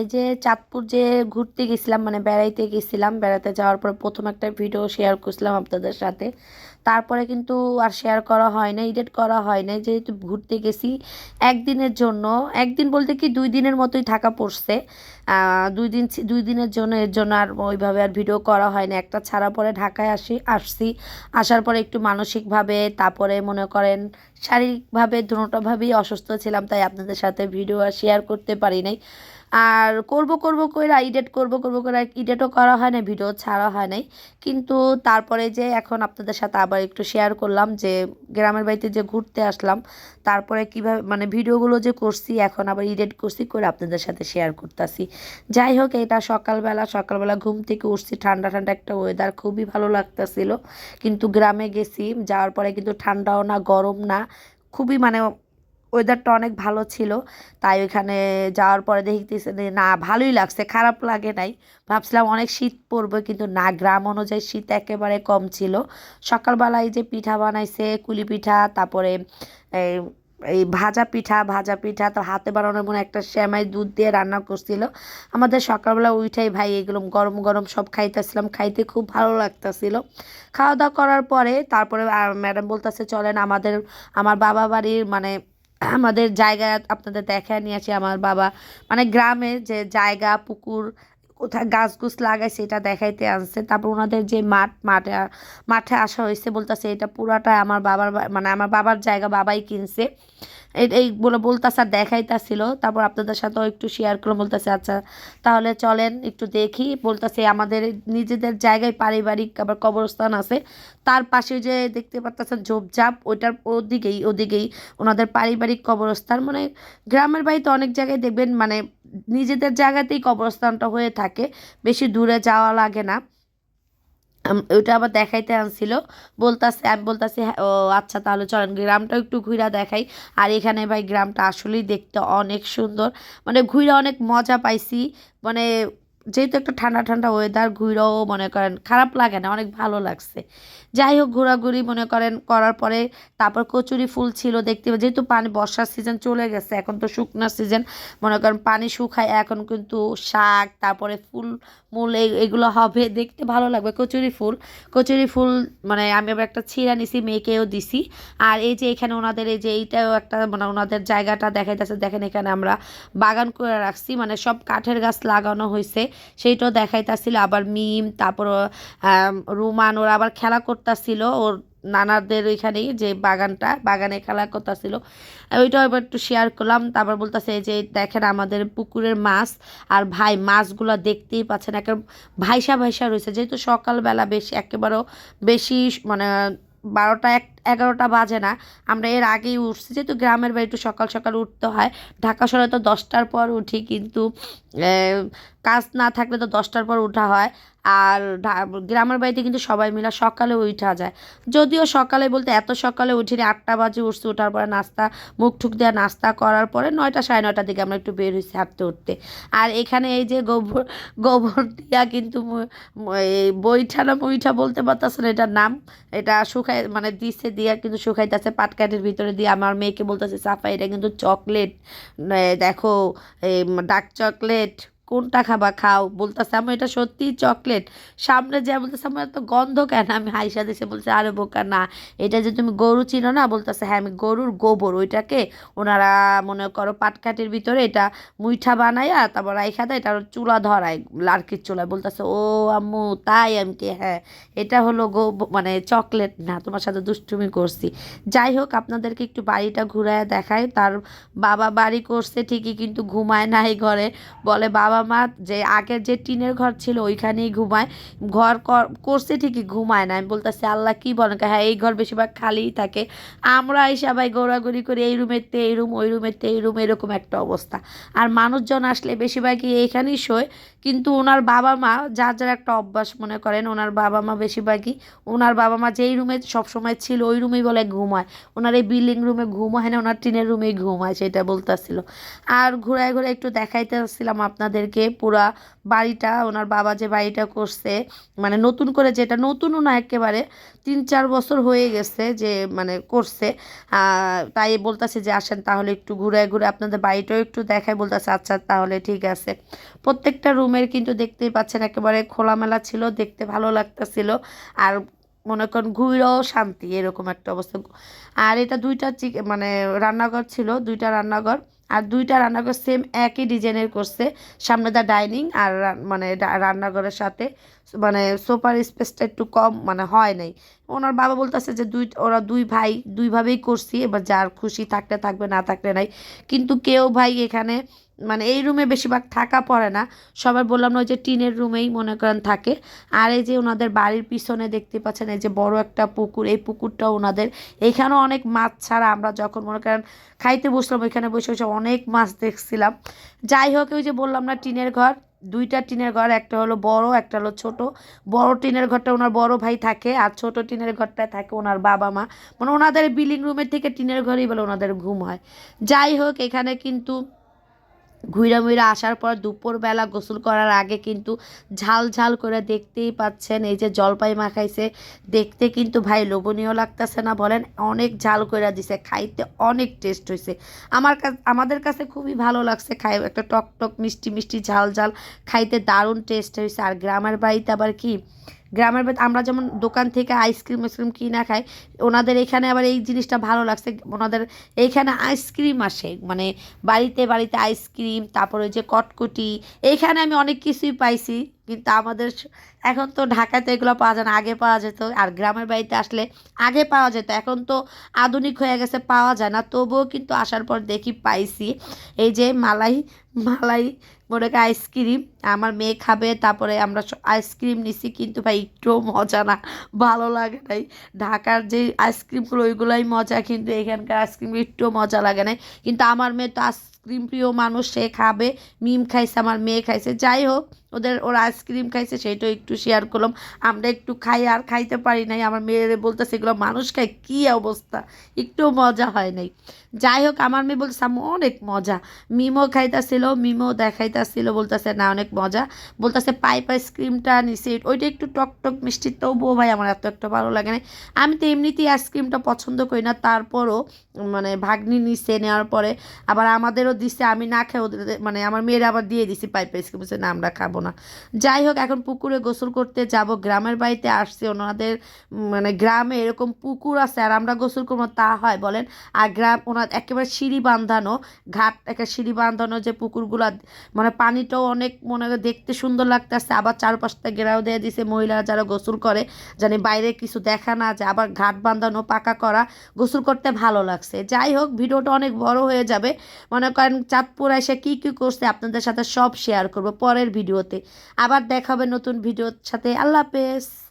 এই যে চাঁদপুর যে ঘুরতে গেছিলাম মানে বেড়াইতে গেছিলাম, বেড়াতে যাওয়ার পর প্রথম একটা ভিডিও শেয়ার করছিলাম আপনাদের সাথে। তারপরে কিন্তু আর শেয়ার করা হয় না এডিট করা হয় না যেহেতু ঘুরতে গেছি একদিনের জন্য। একদিন বলতে কি, দুই দিনের মতোই থাকা পড়ছে। দুই দিন দুই দিনের জন্য, এর জন্য আর ওইভাবে আর ভিডিও করা হয় না একটা ছাড়া পরে ঢাকায় আসি, আসছি। আসার পরে একটু মানসিকভাবে, তারপরে মনে করেন শারীরিকভাবে দুটোভাবেই অসুস্থ ছিলাম, তাই আপনাদের সাথে ভিডিও আর শেয়ার করতে পারি নাই। আর করব করব করে এডিট করব করব করে এডিটও করা হয় না ভিডিও ছাড়া হয় নাই। কিন্তু তারপরে যে এখন আপনাদের সাথে আবার একটু শেয়ার করলাম যে, গ্রামের বাড়িতে যে ঘুরতে আসলাম, তারপরে কীভাবে মানে ভিডিওগুলো যে করছি, এখন আবার এডিট করছি করে আপনাদের সাথে শেয়ার করতেছি। যাই হোক, এটা সকালবেলা সকালবেলা ঘুম থেকে উঠছি, ঠান্ডা ঠান্ডা একটা ওয়েদার খুবই ভালো লাগতেছিল। কিন্তু গ্রামে গেছি, যাওয়ার পরে কিন্তু ঠান্ডাও না, গরম না। খুবই মানে ওয়েদারটা অনেক ভালো ছিল। তাই ওইখানে যাওয়ার পরে দেখতেছে না, ভালোই লাগছে, খারাপ লাগে নাই। ভাবছিলাম অনেক শীত পড়বে, কিন্তু না, গ্রাম অনুযায়ী শীত একেবারে কম ছিল। সকালবেলায় যে পিঠা বানাইছে, কুলি পিঠা, তারপরে এই ভাজা পিঠা ভাজা পিঠা, তার হাতে বানানোর মনে একটা শ্যামাই দুধ দিয়ে রান্না করছিল। আমাদের সকালবেলা উঠাই ভাই এগুলো গরম গরম সব খাইতেছিলাম, খাইতে খুব ভালো লাগতেছিল। খাওয়া দাওয়া করার পরে তারপরে ম্যাডাম বলতেছে, চলেন আমাদের, আমার বাবা বাড়ির মানে আমাদের জায়গা আপনাদের দেখায় নিয়ে আসি। আমার বাবা মানে গ্রামে যে জায়গা, পুকুর কোথায় গাছ গুছ লাগাইছে এটা দেখাইতে আসছে। তারপর ওনাদের যে মাঠ, মাঠে মাঠে আসা হয়েছে বলতেছে, এটা পুরাটা আমার বাবার মানে আমার বাবার জায়গা বাবাই কিনছে। এইগুলো বলতেছে, দেখাইতেছিল। তারপর আপনাদের সাথেও একটু শেয়ার করে বলতেছে আচ্ছা তাহলে চলেন, একটু দেখি। বলতেছে, আমাদের নিজেদের জায়গায় পারিবারিক আবার কবরস্থান আছে। তার পাশে যে দেখতে পাচ্ছেন ঝোপঝাপ, ওইটার ওদিকেই ওদিকেই ওনাদের পারিবারিক কবরস্থান। মানে গ্রামের বাড়িতে অনেক জায়গায় দেখবেন মানে নিজেদের জায়গাতেই কবরস্থানটা হয়ে থাকে। বেশি দূরে যাওয়া লাগে না। ওইটা আবার দেখাইতে আনছিল। বলতাছে আমি বলতাছি হ্যাঁ, ও আচ্ছা তাহলে চলেন গ্রামটা একটু ঘুরা দেখাই। আর এখানে ভাই গ্রামটা আসলেই দেখতে অনেক সুন্দর। মানে ঘুরে অনেক মজা পাইছি। মানে যেহেতু একটা ঠান্ডা ঠান্ডা ওয়েদার ঘুরেও মনে করেন খারাপ লাগে না, অনেক ভালো লাগছে। যাই হোক, ঘোরাঘুরি মনে করেন করার পরে তারপর কচুরি ফুল ছিল দেখতে যেহেতু পানি বর্ষার সিজন চলে গেছে, এখন তো শুকনার সিজন মনে করেন পানি শুকায়, এখন কিন্তু শাক, তারপরে ফুল, মূল এগুলো হবে, দেখতে ভালো লাগবে। কচুরি ফুল কচুরি ফুল মানে আমি আবার একটা ছিঁড়া নিছি, মেয়েকেও দিছি। আর এই যে এখানে ওনাদের, এই যে এইটাও একটা মানে ওনাদের জায়গাটা দেখাইতেছে, দেখেন এখানে আমরা বাগান করে রাখছি মানে সব কাঠের গাছ লাগানো হয়েছে সেইটাও দেখাইতেছিল, আবার মিম, তারপর রুমান, ওরা আবার খেলা করতেছিল, ওর নানাদের ওইখানেই যে বাগানটা, বাগানে খেলা করতেছিল। ওইটাও এবার একটু শেয়ার করলাম, তারপর বলতেছে যে, দেখেন আমাদের পুকুরের মাছ, আর ভাই, মাছগুলো দেখতেই পাচ্ছেন একে ভাইসা ভাইসা রয়েছে। যেহেতু সকালবেলা বেশি, একেবারেও বেশি মানে বারোটা এক এগারোটা বাজে না। আমরা এর আগেই উঠছি, যেহেতু গ্রামের বাড়ি একটু সকাল সকাল উঠতে হয়। ঢাকা শহরে তো দশটার পর উঠি, কিন্তু কাজ না থাকলে তো দশটার পর উঠা হয়। আর গ্রামের বাড়িতে কিন্তু সবাই মিলে সকালে উঠা যায়। যদিও সকালে বলতে এত সকালে উঠিনি, আটটা বাজে উঠছি ওঠার পরে নাস্তা, মুখ ঠুক দেওয়া, নাস্তা করার পরে নয়টা সাড়ে নয়টার দিকে আমরা একটু বের হয়েছি হাঁটতে, উঠতে। আর এখানে এই যে গোবর গোবর দিয়া কিন্তু বইঠা না বইঠা বলতে পারতেছে না এটার নাম। এটা শুকাই মানে দিছে দিয়া কিন্তু শুকাইতেছে পাটকাঠের ভিতরে দিয়ে। আমার মেয়েকে বলতেছে, সাফা, এটা কিন্তু চকলেট। দেখো ডার্ক চকলেট। কোনটা খাবা? খাও। বলতেছে আমি এটা সত্যিই চকলেট। সামনে যে বলতেছে আমার এত গন্ধ কেন? আমি হাইসা দিছে, বলছে, আরে বোকা, না। এটা যে তুমি গরু চিনো না? বলতেছে হ্যাঁ আমি গরুর গোবর। ওইটাকে ওনারা মনে করো পাটকাঠির ভিতরে এটা মুইঠা বানাইয়া তারপর রাইখা দেয়, এটা চুলা ধরায়, লার্কির চুলায়। বলতেছে, ও আম্মু, তাই আমি কি? হ্যাঁ এটা হলো গো মানে চকলেট। না, তোমার সাথে দুষ্টুমি করছি। যাই হোক, আপনাদেরকে একটু বাড়িটা ঘুরায় দেখায় তার বাবা বাড়ি করছে ঠিকই, কিন্তু ঘুমায় না এই ঘরে। বলে, বাবা মা যে আগের যে টিনের ঘর ছিল ওইখানেই ঘুমায়। ঘর কর- করছে ঠিকই, ঘুমায় না। আমি বলতেছি, আল্লাহ কি বলেন? হ্যাঁ এই ঘর বেশিরভাগ খালিই থাকে। আমরা এই সবাই ঘোরাঘুরি করি, এই রুমের তে এই রুম, ওই রুমের তে এই রুম, এরকম একটা অবস্থা। আর মানুষজন আসলে বেশিরভাগই এইখানেই শোয়। কিন্তু ওনার বাবা মা, যার যার একটা অভ্যাস মনে করেন, ওনার বাবা মা বেশিরভাগই, ওনার বাবা মা যেই রুমে সবসময় ছিল, ওই রুমেই বলে ঘুমায়। ওনার এই বিল্ডিং রুমে ঘুম হয় না, ওনার টিনের রুমেই ঘুমায় সেটা বলতেছিল। আর ঘুরায় ঘুরে একটু দেখাইতে আসছিলাম আপনাদেরকে পুরা বাড়িটা, ওনার বাবা যে বাড়িটা করছে মানে নতুন করে যেটা নতুনও না একেবারে, তিন চার বছর হয়ে গেছে যে মানে করছে। তাই বলতেছে যে, আসেন তাহলে একটু ঘুরে ঘুরে আপনাদের বাড়িটাও একটু দেখায় বলতেছে আচ্ছা তাহলে ঠিক আছে। প্রত্যেকটা রুমের কিন্তু দেখতেই পাচ্ছেন, একেবারে খোলামেলা ছিল, দেখতে ভালো লাগতেছিল। আর মনে করেন ঘুরেও শান্তি, এরকম একটা অবস্থা। আর এটা দুইটা মানে রান্নাঘর ছিল, দুইটা রান্নাঘর। আর দুইটা রান্নাঘর সেম একই ডিজাইনের করছে। সামনে দা ডাইনিং আর মানে রান্নাঘরের সাথে মানে সোফার স্পেসটা একটু কম মানে হয় নাই। ওনার বাবা বলতেছে যে দুই ওরা দুই ভাই, দুইভাবেই করছি, এবার যার খুশি থাকলে থাকবে, না থাকলে নাই। কিন্তু কেউ ভাই এখানে মানে এই রুমে বেশিরভাগ থাকা পড়ে না। সবাই বললাম না ওই যে টিনের রুমেই মনে করেন থাকে। আর এই যে ওনাদের বাড়ির পিছনে দেখতে পাচ্ছেন, এই যে বড় একটা পুকুর, এই পুকুরটা ওনাদের। এখানেও অনেক মাছ ছাড়া আমরা যখন মনে করেন খাইতে বসলাম, ওইখানে বসে বসে অনেক মাছ দেখছিলাম। যাই হোক, ওই যে বললাম না টিনের ঘর, দুইটা টিনের ঘর, একটা হলো বড়, একটা হলো ছোট। বড় টিনের ঘরটা ওনার বড় ভাই থাকে, আর ছোট টিনের ঘরটায় থাকে ওনার বাবা মা। মানে ওনাদের বিল্ডিং রুমের থেকে টিনের ঘরেই বলে ওনাদের ঘুম হয়। যাই হোক, এখানে কিন্তু ঘুইরা মুইরা আসার পর দুপুরবেলা গোসল করার আগে কিন্তু ঝাল ঝাল করে দেখতেই পাচ্ছেন, এই যে জলপাই মাখাইছে দেখতে কিন্তু ভাই লোভনীয় লাগতেছে না বলেন, অনেক ঝাল করে দিছে, খাইতে অনেক টেস্ট হয়েছে আমার কাছে আমাদের কাছে খুবই ভালো লাগছে খাই একটা টক টক মিষ্টি মিষ্টি ঝাল ঝাল, খাইতে দারুণ টেস্ট হয়েছে আর গ্রামের বাড়িতে আবার কি গ্রামের আমরা যেমন দোকান থেকে আইসক্রিম আইসক্রিম কিনা খাই, ওনাদের এখানে আবার এই জিনিসটা ভালো লাগছে। ওনাদের এইখানে আইসক্রিম আসে। মানে বাড়িতে বাড়িতে আইসক্রিম তারপরে ওই যে কটকটি এইখানে আমি অনেক কিছুই পাইছি, কিন্তু আমাদের এখন তো ঢাকাতে এগুলো পাওয়া যায় না, আগে পাওয়া যেত। আর গ্রামের বাড়িতে আসলে আগে পাওয়া যেত, এখন তো আধুনিক হয়ে গেছে, পাওয়া যায় না। তবুও কিন্তু আসার পর দেখি পাইছি। এই যে মালাই মালাই, মনে করি আইসক্রিম আমার মেয়ে খাবে, তারপরে আমরা আইসক্রিম নিছি, কিন্তু ভাই একটুও মজা না, ভালো লাগে নাই। ঢাকার যে আইসক্রিমগুলো ওইগুলোই মজা, কিন্তু এখানকার আইসক্রিম একটুও মজা লাগে নাই। কিন্তু আমার মেয়ে তো আইসক্রিম প্রিয় মানুষ, সে খাবে, মিম খাইছে, আমার মেয়ে খাইছে, যাই হোক ওদের, ওরা আইসক্রিম খাইছে সেটাও একটু শেয়ার করলাম। আমরা একটু খাই আর খাইতে পারি নাই। আমার মেয়েরে বলতেছে, এগুলো মানুষ খায়, কী অবস্থা? একটু মজা হয় নাই। যাই হোক, আমার মেয়ে বলছে আম্মু, অনেক মজা। মিমো খাইতেছিল, মিমো দেখাইতেছিল, বলতেছে, না, অনেক মজা। বলতেছে, পাইপ আইসক্রিমটা নিছি। ওইটা একটু টক টক মিষ্টি, তবুও ভাই আমার এত একটা ভালো লাগে না আমি তো এমনিতেই আইসক্রিমটা পছন্দ করি না, তারপরও মানে ভাগ্নি নিছে, নেওয়ার পরে। আবার আমাদেরও দিছে, আমি না খাই, ওদের মানে আমার মেয়েরা আবার দিয়ে দিছি পাইপ আইসক্রিম না, আমরা খাব না। যাই হোক, এখন পুকুরে গোসল করতে যাব। গ্রামের বাড়িতে আসছে। ওনাদের মানে গ্রামে এরকম পুকুর আছে, আর আমরা গোসল করব, তা হয়, বলেন। আর গ্রাম, ওনার একেবারে সিঁড়ি বাঁধানো, ঘাট, একটা সিঁড়ি বাঁধানো যে পুকুরগুলো মানে পানিটাও অনেক, মনে হয় দেখতে সুন্দর লাগতেছে। আবার চারপাশটা ঘেরাও দিয়ে দিছে মহিলারা যারা গোসল করে জানি বাইরে কিছু দেখা না যায়। আবার ঘাট বাঁধানো, পাকা করা, গোসল করতে ভালো লাগছে। যাই হোক, ভিডিওটা অনেক বড় হয়ে যাবে। মনে করেন চাঁদপুর এসে কী কী করছে, আপনাদের সাথে সব শেয়ার করব। পরের ভিডিওতে। আবার দেখা হবে নতুন ভিডিওর সাথে। আল্লাহ হাফেজ।